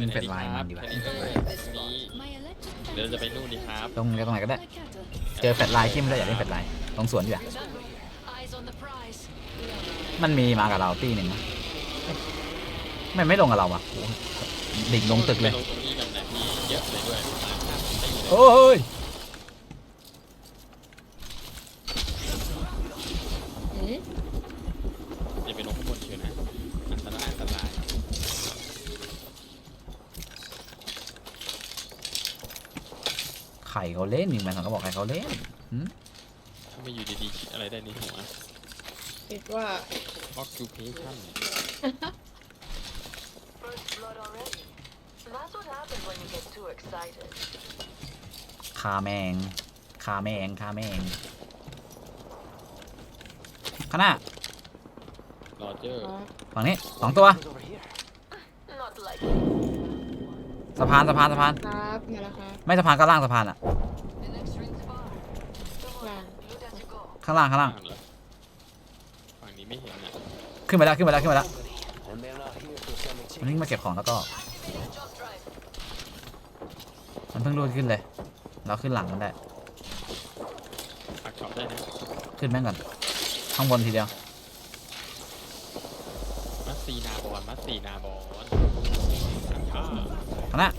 ยิงเป็ดลายมันดีกว่าแค่นี้เออนี้เดี๋ยวเราจะไปนู่นดีครับตรงตรงไหนก็ได้ เจอแฟลชไลน์ที่ไม่ได้อยากเล่นแฟลชไลน์ตรงสวนดีกว่ามันมีมากับเราตีหนึ่งนะเอ๊ะไม่ไม่ลงกับเราวะโอ้โหดิ่งลงตึกเลย ไปลงตรงนี้กันนะมีเยอะเลยด้วยประมาณห้าสิบตีเลยโอ้ยอืมอย่าไปลงข้างบนเชียวนะอันตรายอันตราย ไข่เขาเล่นยิงมันเขาก็บอกใครเขาเล่นถ้าไม่อยู่ดีๆคิดอะไรได้ในหัว คิดว่า occupation First blood already. That's what happens when you get too excited. คาแมงคาแมงคาแมงข้างหน้าโรเจอร์อ๋อฝั่งนี้สองตัว Not like สะพานสะพานสะพาน ครับมาแล้วครับไม่สะพานก็ล่างสะพานอะ the next ring's far. Come ล่าง on, loot as you go. ข้างล่างข้างล่าง เหรอฝั่งนี้ไม่เห็นอะขึ้นไปแล้วขึ้นไปแล้วขึ้นไปแล้ว And they're not here for some มันนี่มาเก็บของแล้วก็ Jump drive. มันเพิ่งรูดขึ้นเลย เราขึ้นหลังมันได้ ปักช็อปได้นะขึ้นแม่งก่อนข้างบนทีเดียว มัสซีนาบอลมัสซีนาบอลอ่าข้าง นะ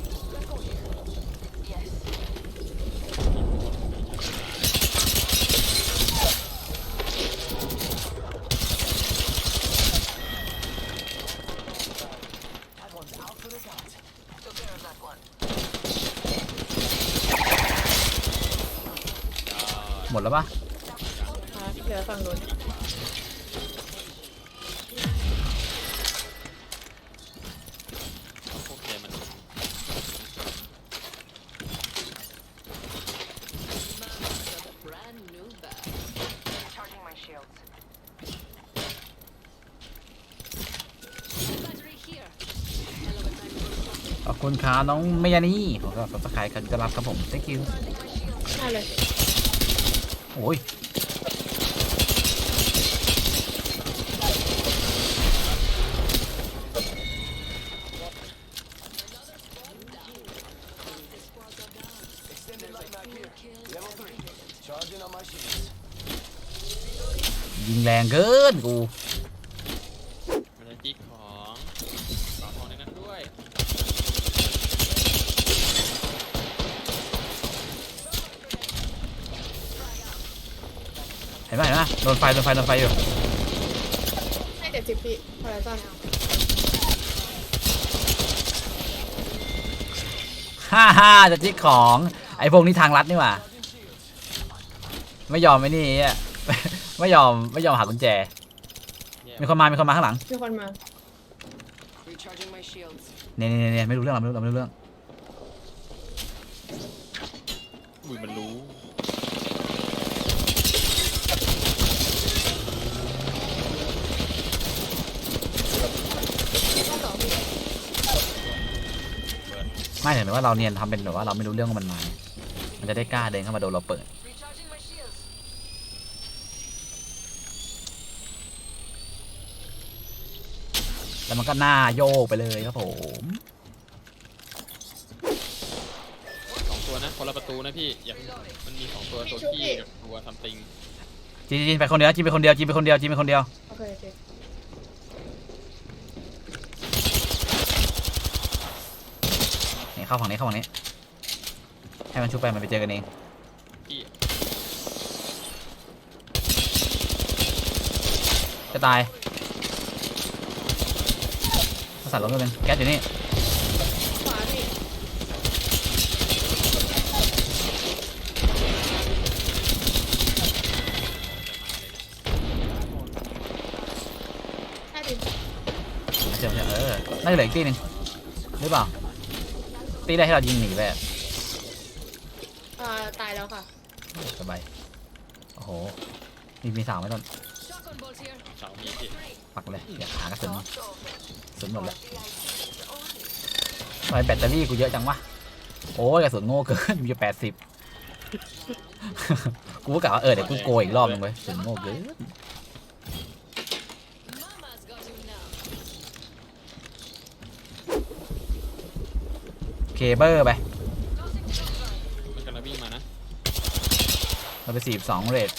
หมดแล้วปะเหลือฝั่งนู้น พวกแกมัน Charging my shields. ขอบคุณค่ะน้องเมยานีผมก็สับสไครต์กันจะรับครับผม thank you ได้เลยโอ้ยยิงแรงเกินกู มันจะจี้ของฝากของในนั้นด้วย เห็นไหมเห็นไหม โดนไฟโดนไฟโดนไฟอยู่ให้เจ็ดสิบพี่พอแล้วจ้ะฮ่าฮ่าจะจิกของไอ้พวกนี้ทางลัดนี่หว่าไม่ยอมไอ้นี่อะไม่ยอมไม่ยอมหากุญแจแย่มีคนมา มีคนมาข้างหลัง มีคนมา Recharging my shields. เนี่ยเนี่ยเนี่ยไม่รู้เรื่องเราไม่รู้เราไม่รู้เรื่อง อุ้ยมันรู้ ข้อสองพี่ ไม่ถึงว่าเราเนียนทำเป็นแบบว่าเราไม่รู้เรื่องว่ามันมามันจะได้กล้าเดินเข้ามาโดนเราเปิด Recharging my shields. แล้วมันก็หน้าโยกไปเลยครับผมสองตัวนะคนละประตูนะพี่อย่าเพิ่งมันมีสองตัวตัวขี้กับตัวซัมติงจีนจีนไปคนเดียวจีนไปคนเดียวจีนไปคนเดียวจีนไปคนเดียว โอเคโอเค เข้าฝั่งนี้เข้าฝั่งนี้ ให้มันชุบไปมันไปเจอกันเองพี่จะตายมาสั่นลงด้วยเป็นแก๊สอยู่นี่ขวาพี่ให้ดิเจอเจอเออน่าจะเหลืออีกตีหนึ่งหรือเปล่า ตีได้ให้เรายิงหนีไปอะเอ่อตายแล้วค่ะ สบายโอ้โห มีมีสาวไหมต้น Shotgun bolts here. เสามีพี่ปักเลยอยากหากระสุน Not over. กระสุนหมดแล้ว The idea only. ทำไมแบตเตอรี่กูเยอะจังวะ โอ้ยกระสุนโง่เกิน มีอยู่แปดสิบ กูก็กะว่าเออเดี๋ยวกูโกยอีกรอบนึงเว้ยกระสุนโง่เกิน เคเบิลไปมันกำลังวิ่งมานะเราไปสี่สองเรท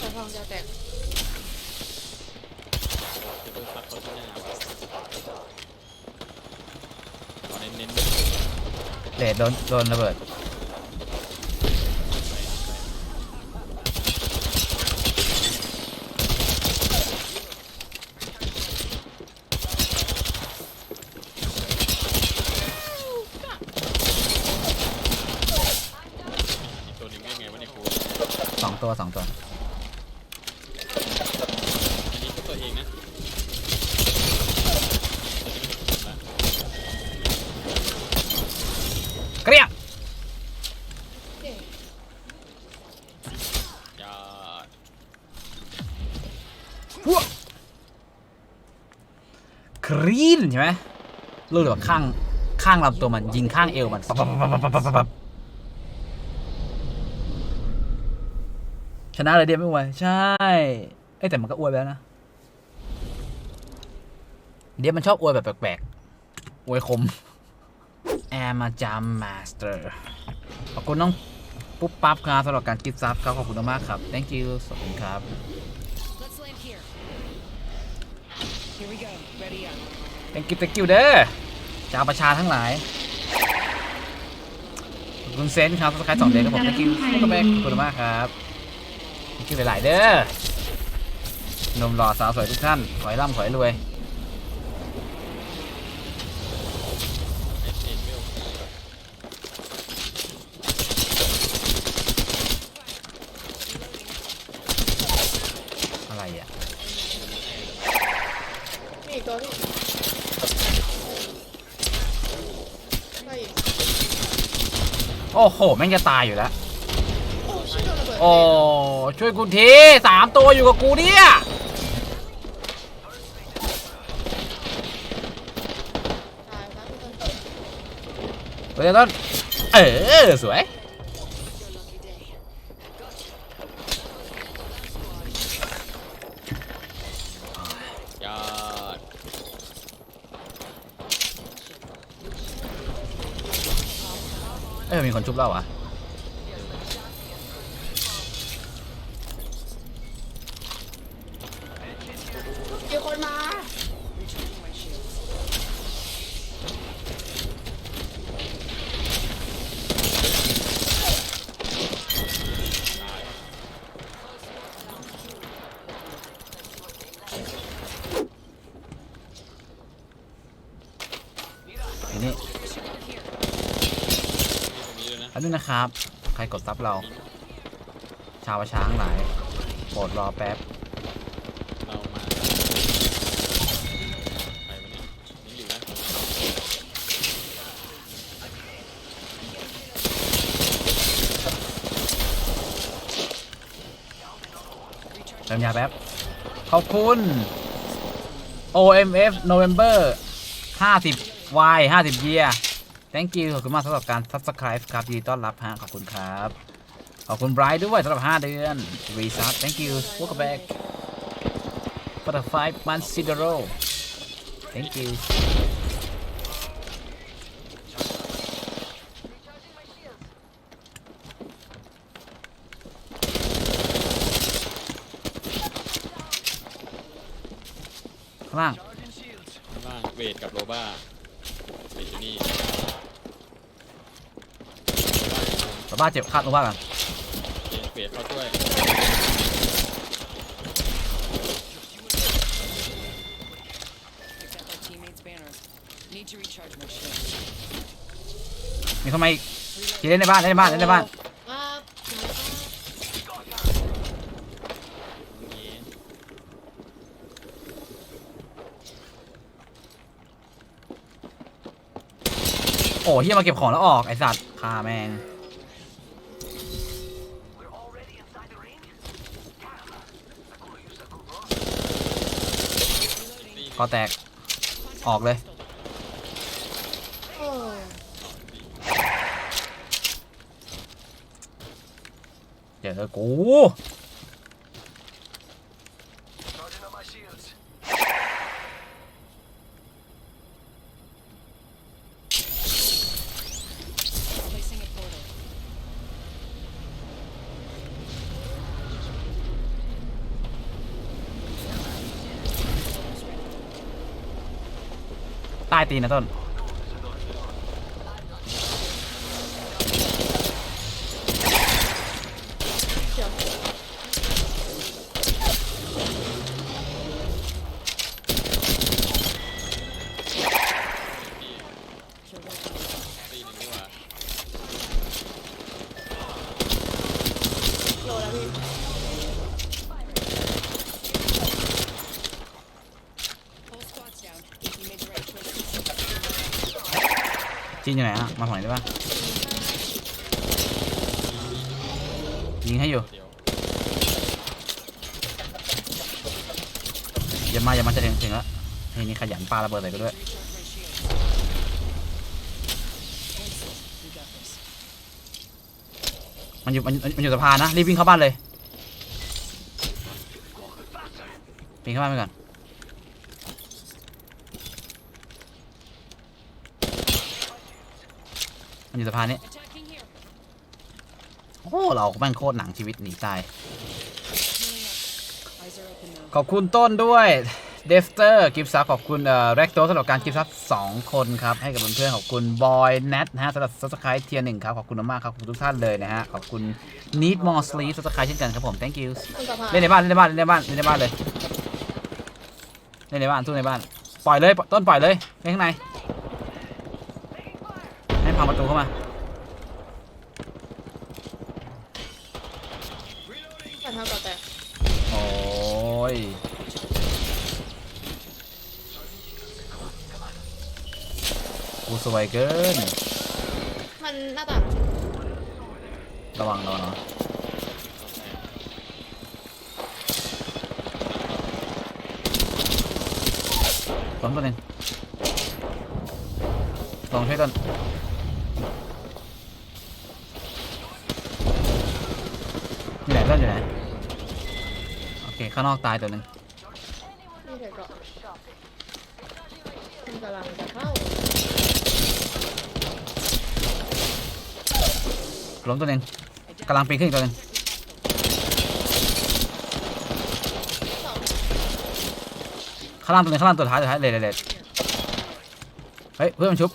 สายทองจะแตกเดี๋ยวไปซัดเขาที่หน้าขอเน้นๆเรทโดนโดนระเบิด อีกตัวหนึงได้ไงวะเนี่ยครู สอง ตัวสองตัวอันนี้ก็ตัวเองนะเกลี้ยงเก่งอย่าครีนใช่ไหมลูกแบบข้างข้างลำตัวมันยิงข้างเอวมันปั๊บปั๊บปั๊บปั๊บปั๊บปั๊บปั๊บ ชนะเลยเดียวไม่ไหวใช่เอ้ยแต่มันก็อวยไปแล้วนะ เดี๋ยวมันชอบอวยแบบแปลกๆอวยคมแอมมาจามมาสเตอร์ขอบคุณน้องปุ๊บปั๊บครับสำหรับการกิฟต์ซับครับขอบคุณมากครับ thank you ขอบคุณครับ Let's land here. Here we go. Ready up. thank you thank you เด้อชาวประชาทั้งหลายขอบคุณเซนครับสกายสองเดือนครับผม thank you ขอบคุณมากขอบ คุณมากครับ thank you หลายๆเด้อหนมหล่อสาวสวยทุกท่าน ขอให้ร่ำขอให้รวยเอ็นเอ็นเวลอะไรอะมีอีกตัวพี่ไม่อีกโอ้โห แม่งจะตายอยู่แล้ว อ้ช่วยกูทีสามตัวอยู่กับกูเนี่ยตายนะพี่ต้นเดี๋ยวต้นเออสวยอย่าเออมีคนชุบเราอะ ทีนี้ตรงนี้เลยนะอันนึงนะครับ ใครกดซับเรา ชาวช้างหลายโปรดรอแป๊บเรามาไปวะเนี่ยยังอยู่นะเติมยาแป๊บ ขอบคุณ OMF November 50 Y 50 year thank you ขอบคุณมากสำหรับการ subscribe ครับยินดีต้อนรับฮะขอบคุณครับ ขอบคุณไบรท์ด้วยสำหรับ 5 เดือน resub thank you welcome back for the 5 months in a row thank you ข้างล่างข้างล่างเวทกับโรบ้า เวทอยู่นี่แต่บ้าเจ็บคาดลงบ้ากันเวทเขาช่วย Picked up our teammate's banner. Need to recharge my shield. มีเข้ามาอีกทีเล่นในบ้านเล่นในบ้านเล่นในบ้านอ่านี่ โอ้เฮียมาเก็บของแล้วออกไอสัตว์คาแมงก็แตกออกเลยเจอกู ตี้นะต้น จีนอยู่ไหนอะมาฝั่งนี้ได้ปะยิงให้อยู่ยวอย่ามาอย่ามาจะถึงถึงแล้วเฮ้ยนี่ขยันปาระเบิดใส่กูด้วย มันอยู่มันมันอยู่สะพานนะ รีบวิ่งเข้าบ้านเลยวิ่งเข้าบ้านไปก่อน มันอยู่สะพานนี้ โอ้เราแม่งโคตรหนังชีวิตหนีตาย ขอบคุณต้นด้วยเดฟเตอร์กิฟต์ซับขอบคุณเอ่อแร็กโตสำหรับการกิฟต์ซับสองคนครับ ให้กับเพื่อนๆขอบคุณบอยแนทนะฮะสำหรับซับสไครต์เทียร์หนึ่งครับ ขอบคุณมากครับ ขอบคุณทุกท่านเลยนะฮะ ขอบคุณ Need More Sleep ซับสไครต์เช่นกันครับผม thank you มันสะพานเล่นในบ้าน เล่นในบ้าน เล่นในบ้าน เล่นในบ้านเลย เล่นในบ้านสู้ในบ้าน ปล่อยเลย ต้นปล่อยเลยเล่นข้างใน พังประตูเข้ามามันเท่ากับแต่โอ้ยกูสวยเกิน มันหน้าต่างระวังระวังนะต้นตัวหนึ่งลองช่วยต้น อยู่ไหนต้นอยู่ไหนโอเคข้างนอกตายตัวหนึ่งนี่เถอกาะมันกำลังจะเข้าล้มตัวหนึ่งกำลังปีนขึ้นอีกตัวหนึ่งข้างล่างตัวหนึงข้างล่างตัวท้ายตัวท้ายเลยเลยเลยเฮ้ยเพื่อนมันชุบ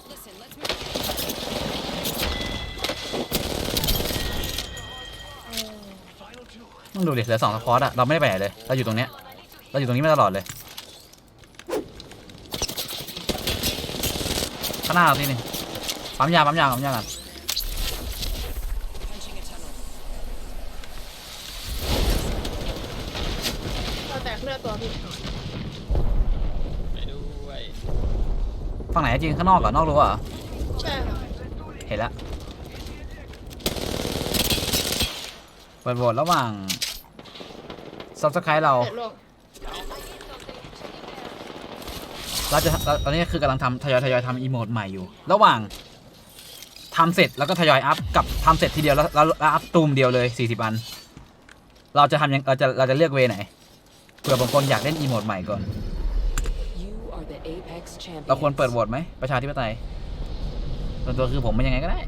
ดูดิเหลือสองสควอตอะเราไม่ได้ไปไหนเลย เราอยู่ตรงเนี้ย เราอยู่ตรงนี้มาตลอดเลย ข้างหน้าเราทีหนึงปั๊มยาปั๊มยาปั๊มยากัน Punching a tunnel. เราแตกเลือดตัวพี่ไปด้วยฝั่งไหนจริงข้างนอกเหรอนอกรั้วเหรอใช่ค่ะเห็นแล้วเปิดโหวตระหว่าง ซับสไครต์เราเสร็จลงเราจะเราตอนนี้คือกำลังทำทยอยทยอยทำอีโมดใหม่อยู่ ระหว่างทำเสร็จแล้วก็ทยอยอัพกับทำเสร็จทีเดียวแล้วแล้วแล้วอัพตูมเดียวเลย 40 อัน เราจะทำยังเราจะเราจะเลือกเวไหนเผื่อบางคนอยากเล่นอีโมดใหม่ก่อน You are the Apex champion. เราควรเปิดโหวตไหมประชาธิปไตยส่วนตัวคือผมมันยังไงก็ได้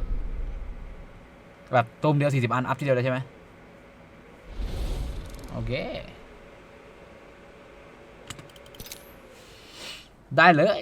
แบบตูมเดียว 40 อัน อัพทีเดียวเลยใช่ไหมโอ เค ได้เลย